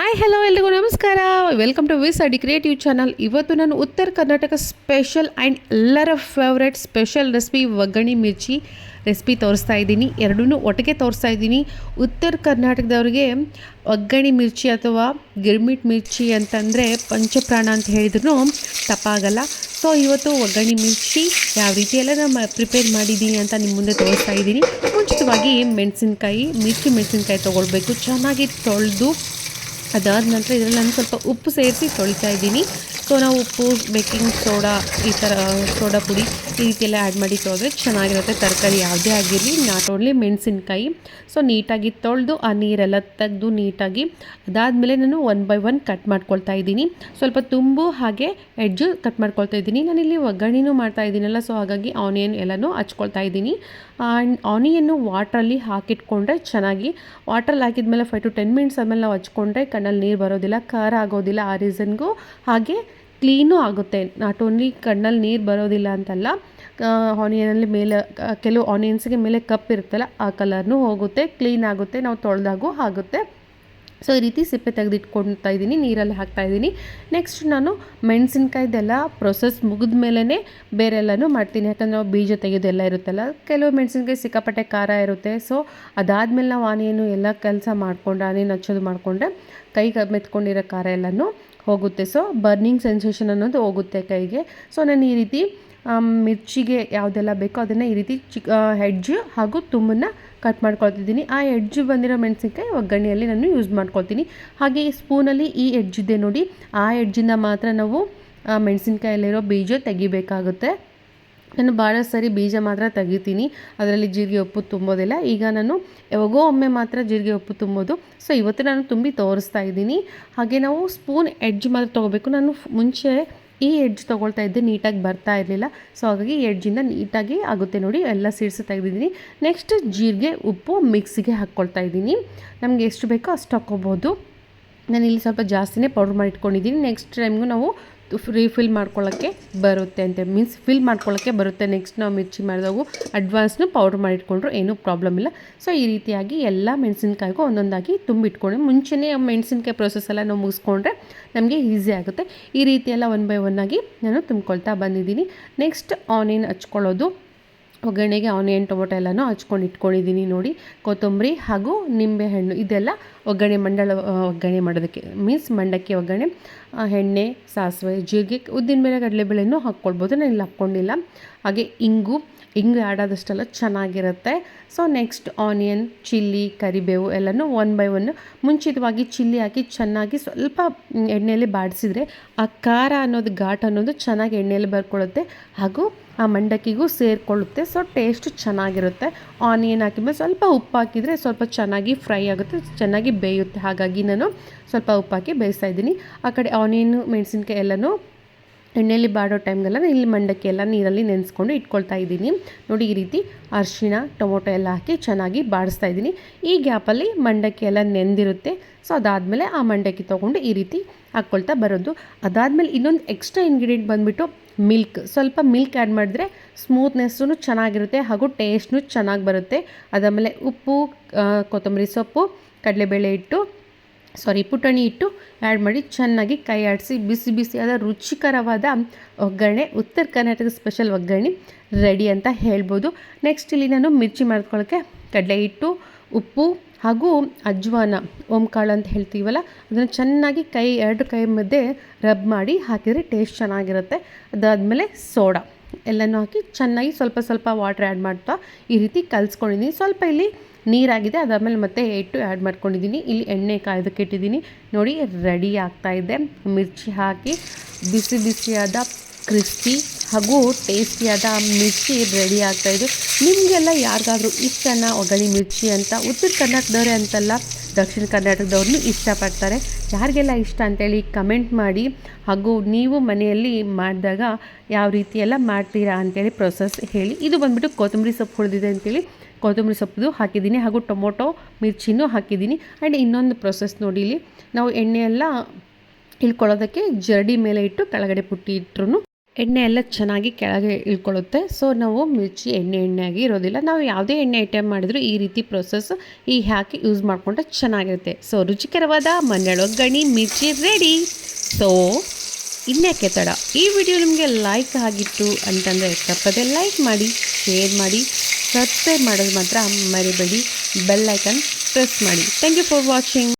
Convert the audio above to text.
Hi hello ಎಲ್ರಿಗೂ ನಮಸ್ಕಾರ. Welcome to ವಿಸ್ ಅಡಿ ಕ್ರಿಯೇಟಿವ್ ಚಾನಲ್ ಇವತ್ತು ನಾನು ಉತ್ತರ ಕರ್ನಾಟಕ ಸ್ಪೆಷಲ್ ಆ್ಯಂಡ್ ಎಲ್ಲರ ಫೇವ್ರೆಟ್ ಸ್ಪೆಷಲ್ ರೆಸಿಪಿ ಒಗ್ಗರಣೆ ಮಿರ್ಚಿ ರೆಸಿಪಿ ತೋರಿಸ್ತಾ ಇದ್ದೀನಿ. ಎರಡೂ ಒಟ್ಟಿಗೆ ತೋರಿಸ್ತಾ ಇದ್ದೀನಿ. ಉತ್ತರ ಕರ್ನಾಟಕದವ್ರಿಗೆ ಒಗ್ಗರಣೆ ಮಿರ್ಚಿ ಅಥವಾ ಗಿರ್ಮಿಟ್ ಮಿರ್ಚಿ ಅಂತಂದರೆ ಪಂಚಪ್ರಾಣ ಅಂತ ಹೇಳಿದ್ರು ತಪ್ಪಾಗಲ್ಲ. ಸೊ ಇವತ್ತು ಒಗ್ಗರಣೆ ಮಿರ್ಚಿ ಯಾವ ರೀತಿ ಎಲ್ಲ ನಾನು ಪ್ರಿಪೇರ್ ಮಾಡಿದ್ದೀನಿ ಅಂತ ನಿಮ್ಮ ಮುಂದೆ ತೋರಿಸ್ತಾ ಇದ್ದೀನಿ. ಮುಂಚಿತವಾಗಿ ಮೆಣಸಿನ್ಕಾಯಿ, ಮಿರ್ಚಿ ಮೆಣಸಿನ್ಕಾಯಿ ತೊಗೊಳ್ಬೇಕು. ಚೆನ್ನಾಗಿ ತೊಳೆದು ಅದಾದ ನಂತರ ಇದರಲ್ಲಿ ನಾನು ಸ್ವಲ್ಪ ಉಪ್ಪು ಸೇರಿಸಿ ತೊಳಿತಾ ಇದ್ದೀನಿ. ಸೊ ನಾವು ಉಪ್ಪು ಬೇಕಿಂಗ್ ಸೋಡಾ ಈ ಥರ ಸೋಡಾ ಪುಡಿ ಈ ಆ್ಯಡ್ ಮಾಡಿ ತೊಳೆದ್ರೆ ಚೆನ್ನಾಗಿರುತ್ತೆ. ತರಕಾರಿ ಯಾವುದೇ ಆಗಿರಲಿ ನಾಟ್ ಓನ್ಲಿ ಮೆಣಸಿನ್ಕಾಯಿ. ಸೊ ನೀಟಾಗಿ ತೊಳೆದು ಆ ನೀರೆಲ್ಲ ತೆಗೆದು ನೀಟಾಗಿ, ಅದಾದಮೇಲೆ ನಾನು ಒನ್ ಬೈ ಒನ್ ಕಟ್ ಮಾಡ್ಕೊಳ್ತಾ ಇದ್ದೀನಿ. ಸ್ವಲ್ಪ ತುಂಬು ಹಾಗೆ ಎಡ್ಜು ಕಟ್ ಮಾಡ್ಕೊಳ್ತಾ ಇದ್ದೀನಿ. ನಾನಿಲ್ಲಿ ಒಗ್ಗರಣೆನೂ ಮಾಡ್ತಾ ಇದ್ದೀನಲ್ಲ ಸೊ ಹಾಗಾಗಿ ಆನಿಯನ್ ಎಲ್ಲನೂ ಹಚ್ಕೊಳ್ತಾ ಇದ್ದೀನಿ. ಆ್ಯಂಡ್ ಆನಿಯನ್ನು ವಾಟ್ರಲ್ಲಿ ಹಾಕಿಟ್ಕೊಂಡ್ರೆ ಚೆನ್ನಾಗಿ ವಾಟ್ರಲ್ಲಿ ಹಾಕಿದ್ಮೇಲೆ ಫೈವ್ ಟು ಟೆನ್ ಮಿನಿಟ್ಸ್ ಆದಮೇಲೆ ನಾವು ಹಚ್ಕೊಂಡ್ರೆ ಕಣ್ಣಲ್ಲಿ ನೀರು ಬರೋದಿಲ್ಲ, ಖಾರ ಆಗೋದಿಲ್ಲ ಆ ರೀಸನ್ಗೂ ಹಾಗೆ ಕ್ಲೀನೂ ಆಗುತ್ತೆ. ನಾಟ್ ಓನ್ಲಿ ಕಣ್ಣಲ್ಲಿ ನೀರು ಬರೋದಿಲ್ಲ ಅಂತಲ್ಲ ಆನಿಯನಲ್ಲಿ ಮೇಲೆ ಕೆಲವು ಆನಿಯನ್ಸ್ಗೆ ಮೇಲೆ ಕಪ್ ಇರುತ್ತಲ್ಲ, ಆ ಕಲರ್ನೂ ಹೋಗುತ್ತೆ, ಕ್ಲೀನ್ ಆಗುತ್ತೆ, ನಾವು ತೊಳೆದಾಗೂ ಆಗುತ್ತೆ. ಸೊ, ಈ ರೀತಿ ಸಿಪ್ಪೆ ತೆಗೆದಿಟ್ಕೊಳ್ತಾ ಇದ್ದೀನಿ, ನೀರಲ್ಲಿ ಹಾಕ್ತಾ ಇದ್ದೀನಿ. ನೆಕ್ಸ್ಟ್ ನಾನು ಮೆಣಸಿನ್ಕಾಯ್ದೆಲ್ಲ ಪ್ರೊಸೆಸ್ ಮುಗಿದ ಮೇಲೇ ಬೇರೆಲ್ಲನೂ ಮಾಡ್ತೀನಿ. ಯಾಕಂದರೆ ನಾವು ಬೀಜ ತೆಗೆಯೋದೆಲ್ಲ ಇರುತ್ತಲ್ಲ, ಕೆಲವು ಮೆಣಸಿನ್ಕಾಯಿ ಸಿಕ್ಕಾಪಟ್ಟೆ ಖಾರ ಇರುತ್ತೆ. ಸೊ, ಅದಾದಮೇಲೆ ನಾವು ಆನಿಯನ್ನು ಎಲ್ಲ ಕೆಲಸ ಮಾಡಿಕೊಂಡು ಆನಿಯನ್ ಹಚ್ಚೋದು ಮಾಡಿಕೊಂಡ್ರೆ ಕೈಗೆ ಮೆತ್ಕೊಂಡಿರೋ ಖಾರ ಎಲ್ಲನೂ ಹೋಗುತ್ತೆ. ಸೊ ಬರ್ನಿಂಗ್ ಸೆನ್ಸೇಷನ್ ಅನ್ನೋದು ಹೋಗುತ್ತೆ ಕೈಗೆ. ಸೊ ನಾನು ಈ ರೀತಿ ಮಿರ್ಚಿಗೆ ಯಾವುದೆಲ್ಲ ಬೇಕೋ ಅದನ್ನು ಈ ರೀತಿ ಚಿಕ್ ಹೆಡ್ಜು ಹಾಗೂ ತುಂಬನ್ನು ಕಟ್ ಮಾಡ್ಕೊಳ್ತಿದ್ದೀನಿ. ಆ ಹೆಡ್ಜ್ ಬಂದಿರೋ ಮೆಣಸಿನ್ಕಾಯಿ ಒಗ್ಗರಣೆಯಲ್ಲಿ ನಾನು ಯೂಸ್ ಮಾಡ್ಕೊಳ್ತೀನಿ. ಹಾಗೆ ಈ ಸ್ಪೂನಲ್ಲಿ ಈ ಎಡ್ಜಿದೆ ನೋಡಿ. ಆ ಹೆಡ್ಜಿಂದ ಮಾತ್ರ ನಾವು ಮೆಣಸಿನ್ಕಾಯಲ್ಲಿರೋ ಬೀಜ ತೆಗಿಬೇಕಾಗುತ್ತೆ. ನಾನು ಭಾಳ ಸರಿ ಬೀಜ ಮಾತ್ರ ತೆಗಿತೀನಿ. ಅದರಲ್ಲಿ ಜೀರಿಗೆ ಉಪ್ಪು ತುಂಬೋದಿಲ್ಲ. ಈಗ ನಾನು ಯಾವಾಗೋ ಒಮ್ಮೆ ಮಾತ್ರ ಜೀರಿಗೆ ಉಪ್ಪು ತುಂಬೋದು. ಸೊ ಇವತ್ತು ನಾನು ತುಂಬಿ ತೋರಿಸ್ತಾ ಇದ್ದೀನಿ. ಹಾಗೆ ನಾವು ಸ್ಪೂನ್ ಎಡ್ಜ್ ಮಾತ್ರ ತೊಗೋಬೇಕು. ನಾನು ಮುಂಚೆ ಈ ಎಡ್ಜ್ ತೊಗೊಳ್ತಾ ಇದ್ದೆ, ನೀಟಾಗಿ ಬರ್ತಾ ಇರಲಿಲ್ಲ. ಸೊ ಹಾಗಾಗಿ ಎಡ್ಜಿಂದ ನೀಟಾಗಿ ಆಗುತ್ತೆ ನೋಡಿ. ಎಲ್ಲ ಸೀಡ್ಸ್ ತೆಗೆದಿದ್ದೀನಿ ನೆಕ್ಸ್ಟ್ ಜೀರಿಗೆ ಉಪ್ಪು ಮಿಕ್ಸಿಗೆ ಹಾಕ್ಕೊಳ್ತಾ ಇದ್ದೀನಿ. ನಮಗೆ ಎಷ್ಟು ಬೇಕೋ ಅಷ್ಟು ಹಾಕ್ಕೋಬೋದು. ನಾನು ಇಲ್ಲಿ ಸ್ವಲ್ಪ ಜಾಸ್ತಿನೇ ಪೌಡ್ರ್ ಮಾಡಿಟ್ಕೊಂಡಿದ್ದೀನಿ. ನೆಕ್ಸ್ಟ್ ಟೈಮ್ಗೂ ನಾವು ರೀಫಿಲ್ ಮಾಡ್ಕೊಳ್ಳೋಕ್ಕೆ ಬರುತ್ತೆ ಅಂತ. ಮೀನ್ಸ್ ಫಿಲ್ ಮಾಡ್ಕೊಳ್ಳೋಕ್ಕೆ ಬರುತ್ತೆ. ನೆಕ್ಸ್ಟ್ ನಾವು ಮಿರ್ಚಿ ಮಾಡಿದಾಗು ಅಡ್ವಾನ್ಸ್ನು ಪೌಡ್ರ್ ಮಾಡಿಟ್ಕೊಂಡ್ರು ಏನೂ ಪ್ರಾಬ್ಲಮ್ ಇಲ್ಲ. ಸೊ ಈ ರೀತಿಯಾಗಿ ಎಲ್ಲ ಮೆಣಸಿನ್ಕಾಯಿಗೂ ಒಂದೊಂದಾಗಿ ತುಂಬಿಟ್ಕೊಂಡು ಮುಂಚೆನೇ ಮೆಣಸಿನ್ಕಾಯಿ ಪ್ರೊಸೆಸ್ ಎಲ್ಲ ನಾವು ಮುಗಿಸ್ಕೊಂಡ್ರೆ ನಮಗೆ ಈಸಿ ಆಗುತ್ತೆ. ಈ ರೀತಿಯೆಲ್ಲ ಒನ್ ಬೈ ಒನ್ ಆಗಿ ನಾನು ತುಂಬ್ಕೊಳ್ತಾ ಬಂದಿದ್ದೀನಿ. ನೆಕ್ಸ್ಟ್ ಆನಿಯನ್ ಹಚ್ಕೊಳ್ಳೋದು. ಒಗ್ಗರಣೆಗೆ ಆನಿಯನ್ ಟೊಮೊಟೊ ಎಲ್ಲನೂ ಹಚ್ಕೊಂಡು ಇಟ್ಕೊಂಡಿದ್ದೀನಿ ನೋಡಿ. ಕೊತ್ತಂಬರಿ ಹಾಗೂ ನಿಂಬೆಹಣ್ಣು ಇದೆಲ್ಲ ಒಗ್ಗರಣೆ ಮಂಡಳ ಒಗ್ಗರಣೆ ಮಾಡೋದಕ್ಕೆ ಮೀನ್ಸ್ ಮಂಡಕ್ಕಿ ಒಗ್ಗರಣೆ ಎಣ್ಣೆ, ಸಾಸಿವೆ, ಜೀರಿಗೆ, ಉದ್ದಿನ ಮೇಲೆ ಕಡಲೆಬೇಳೆನೂ ಹಾಕ್ಕೊಳ್ಬೋದು. ನಾನು ಇಲ್ಲಿ ಹಾಕ್ಕೊಂಡಿಲ್ಲ. ಹಾಗೆ ಇಂಗು ಇಂಗು ಆಡೋದಷ್ಟೆಲ್ಲ ಚೆನ್ನಾಗಿರುತ್ತೆ. ಸೊ ನೆಕ್ಸ್ಟ್ ಆನಿಯನ್ ಚಿಲ್ಲಿ ಕರಿಬೇವು ಎಲ್ಲನೂ ಒನ್ ಬೈ ಒನ್ ಮುಂಚಿತವಾಗಿ ಚಿಲ್ಲಿ ಹಾಕಿ ಚೆನ್ನಾಗಿ ಸ್ವಲ್ಪ ಎಣ್ಣೆಯಲ್ಲಿ ಬಾಡಿಸಿದರೆ ಆ ಖಾರ ಅನ್ನೋದು, ಘಾಟ್ ಅನ್ನೋದು ಚೆನ್ನಾಗಿ ಎಣ್ಣೆಯಲ್ಲಿ ಬರ್ಕೊಳ್ಳುತ್ತೆ. ಹಾಗೂ ಆ ಮಂಡಕ್ಕಿಗೂ ಸೇರಿಕೊಳ್ಳುತ್ತೆ. ಸೊ ಟೇಸ್ಟ್ ಚೆನ್ನಾಗಿರುತ್ತೆ. ಆನಿಯನ್ ಹಾಕಿದ್ಮೇಲೆ ಸ್ವಲ್ಪ ಉಪ್ಪು ಹಾಕಿದರೆ ಸ್ವಲ್ಪ ಚೆನ್ನಾಗಿ ಫ್ರೈ ಆಗುತ್ತೆ. ಚೆನ್ನಾಗಿ ಬೇಯುತ್ತೆ. ಹಾಗಾಗಿ ನಾನು ಸ್ವಲ್ಪ ಉಪ್ಪು ಹಾಕಿ ಬೇಯಿಸ್ತಾ ಇದ್ದೀನಿ. ಆ ಕಡೆ ಆನಿಯನ್, ಮೆಣಸಿನ್ಕಾಯಿ ಎಲ್ಲನೂ ಎಣ್ಣೆಯಲ್ಲಿ ಬಾಡೋ ಟೈಮ್ಗೆಲ್ಲ ಇಲ್ಲಿ ಮಂಡಕ್ಕಿ ಎಲ್ಲ ನೀರಲ್ಲಿ ನೆನೆಸ್ಕೊಂಡು ಇಟ್ಕೊಳ್ತಾ ಇದ್ದೀನಿ. ನೋಡಿ ಈ ರೀತಿ ಅರಿಶಿಣ, ಟೊಮೊಟೊ ಎಲ್ಲ ಹಾಕಿ ಚೆನ್ನಾಗಿ ಬಾಡಿಸ್ತಾ ಇದ್ದೀನಿ. ಈ ಗ್ಯಾಪಲ್ಲಿ ಮಂಡಕ್ಕಿ ಎಲ್ಲ ನೆಂದಿರುತ್ತೆ. ಸೊ ಅದಾದಮೇಲೆ ಆ ಮಂಡಕ್ಕಿ ತೊಗೊಂಡು ಈ ರೀತಿ ಹಾಕ್ಕೊಳ್ತಾ ಬರೋದು. ಅದಾದಮೇಲೆ ಇನ್ನೊಂದು ಎಕ್ಸ್ಟ್ರಾ ಇಂಗ್ರೀಡಿಯೆಂಟ್ ಬಂದುಬಿಟ್ಟು ಮಿಲ್ಕ್. ಸ್ವಲ್ಪ ಮಿಲ್ಕ್ ಆ್ಯಡ್ ಮಾಡಿದ್ರೆ ಸ್ಮೂತ್ನೆಸ್ಸು ಚೆನ್ನಾಗಿರುತ್ತೆ ಹಾಗೂ ಟೇಸ್ಟ್ನು ಚೆನ್ನಾಗಿ ಬರುತ್ತೆ. ಅದಾದಮೇಲೆ ಉಪ್ಪು ಕೊತ್ತಂಬರಿ ಸೊಪ್ಪು ಕಡಲೆಬೇಳೆ ಇಟ್ಟು ಸಾರಿ ಪುಟಾಣಿ ಇಟ್ಟು ಆ್ಯಡ್ ಮಾಡಿ ಚೆನ್ನಾಗಿ ಕೈ ಆಡಿಸಿ, ಬಿಸಿ ಬಿಸಿಯಾದ ರುಚಿಕರವಾದ ಒಗ್ಗರಣೆ, ಉತ್ತರ ಕರ್ನಾಟಕ ಸ್ಪೆಷಲ್ ಒಗ್ಗರಣೆ ರೆಡಿ ಅಂತ ಹೇಳ್ಬೋದು. ನೆಕ್ಸ್ಟ್ ಇಲ್ಲಿ ನಾನು ಮಿರ್ಚಿ ಮಾಡ್ಕೊಳ್ಳೋಕ್ಕೆ ಕಡಲೆ ಹಿಟ್ಟು, ಉಪ್ಪು ಹಾಗೂ ಅಜ್ವಾನ, ಓಂಕಾಳು ಅಂತ ಹೇಳ್ತೀವಲ್ಲ, ಅದನ್ನು ಚೆನ್ನಾಗಿ ಕೈ, ಎರಡು ಕೈ ಮಧ್ಯೆ ರಬ್ ಮಾಡಿ ಹಾಕಿದರೆ ಟೇಸ್ಟ್ ಚೆನ್ನಾಗಿರುತ್ತೆ. ಅದಾದಮೇಲೆ ಸೋಡಾ, ಎಲ್ಲನೂ ಹಾಕಿ ಚೆನ್ನಾಗಿ ಸ್ವಲ್ಪ ಸ್ವಲ್ಪ ವಾಟ್ರ್ ಆ್ಯಡ್ ಮಾಡ್ತಾ ಈ ರೀತಿ ಕಲಿಸ್ಕೊಂಡಿದ್ದೀನಿ. ಸ್ವಲ್ಪ ಇಲ್ಲಿ ನೀರಾಗಿದೆ. ಅದಾದಮೇಲೆ ಮತ್ತೆ ಇಟ್ಟು ಆ್ಯಡ್ ಮಾಡ್ಕೊಂಡಿದ್ದೀನಿ. ಇಲ್ಲಿ ಎಣ್ಣೆ ಕಾಯ್ದಕ್ಕೆ ಇಟ್ಟಿದ್ದೀನಿ ನೋಡಿ ರೆಡಿ ಆಗ್ತಾಯಿದೆ ಮಿರ್ಚಿ ಹಾಕಿ ಬಿಸಿ ಬಿಸಿಯಾದ ಕ್ರಿಸ್ಪಿ ಹಾಗೂ ಟೇಸ್ಟಿಯಾದ ಮಿರ್ಚಿ ರೆಡಿ ಆಗ್ತಾಯಿದೆ ನಿಮಗೆಲ್ಲ ಯಾರಿಗಾದರೂ ಇಷ್ಟನ ಒಗ್ಗರಣೆ ಮಿರ್ಚಿ ಅಂತ, ಉತ್ತರ ಕರ್ನಾಟಕದವರೇ ಅಂತಲ್ಲ, ದಕ್ಷಿಣ ಕರ್ನಾಟಕದವ್ರನ್ನೂ ಇಷ್ಟಪಡ್ತಾರೆ. ಯಾರಿಗೆಲ್ಲ ಇಷ್ಟ ಅಂತೇಳಿ ಕಮೆಂಟ್ ಮಾಡಿ. ಹಾಗೂ ನೀವು ಮನೆಯಲ್ಲಿ ಮಾಡಿದಾಗ ಯಾವ ರೀತಿ ಎಲ್ಲ ಮಾಡ್ತೀರಾ ಅಂತೇಳಿ ಪ್ರೊಸೆಸ್ ಹೇಳಿ. ಇದು ಬಂದುಬಿಟ್ಟು ಕೊತ್ತಂಬರಿ ಸೊಪ್ಪು ಉಳಿದಿದೆ ಅಂತೇಳಿ ಕೊತ್ತಂಬರಿ ಸೊಪ್ಪು ಹಾಕಿದ್ದೀನಿ ಹಾಗೂ ಟೊಮೊಟೊ ಮಿರ್ಚಿನೂ ಹಾಕಿದ್ದೀನಿ. ಆ್ಯಂಡ್ ಇನ್ನೊಂದು ಪ್ರೊಸೆಸ್ ನೋಡಿಲಿ ನಾವು ಎಣ್ಣೆ ಎಲ್ಲ ಇಳ್ಕೊಳ್ಳೋದಕ್ಕೆ ಜರಡಿ ಮೇಲೆ ಇಟ್ಟು ಕೆಳಗಡೆ ಪುಟ್ಟಿ ಇಟ್ಟರು ಎಣ್ಣೆ ಎಲ್ಲ ಚೆನ್ನಾಗಿ ಕೆಳಗೆ ಇಳ್ಕೊಳ್ಳುತ್ತೆ. ಸೊ ನಾವು ಮಿರ್ಚಿ ಎಣ್ಣೆ ಎಣ್ಣೆಯಾಗಿ ಇರೋದಿಲ್ಲ. ನಾವು ಯಾವುದೇ ಎಣ್ಣೆ ಐಟಮ್ ಮಾಡಿದರೂ ಈ ರೀತಿ ಪ್ರೊಸೆಸ್ ಈ ಹಾಕಿ ಯೂಸ್ ಮಾಡಿಕೊಂಡ್ರೆ ಚೆನ್ನಾಗಿರುತ್ತೆ. ಸೊ ರುಚಿಕರವಾದ ಮನೆಯೊಳಗೆ ಗಣಿ ಮಿರ್ಚಿ ರೆಡಿ ಸೊ ಇನ್ಯಾಕೆ ತಡ? ಈ ವಿಡಿಯೋ ನಿಮಗೆ ಲೈಕ್ ಆಗಿತ್ತು ಅಂತಂದರೆ ತಪ್ಪದೆ ಲೈಕ್ ಮಾಡಿ ಶೇರ್ ಮಾಡಿ ಸಬ್ಸ್ಕ್ರೈಬ್ ಮಾಡೋದು ಮಾತ್ರ ಮರಿಬೇಡಿ. ಬೆಲ್ ಐಕನ್ ಪ್ರೆಸ್ ಮಾಡಿ. Thank you for watching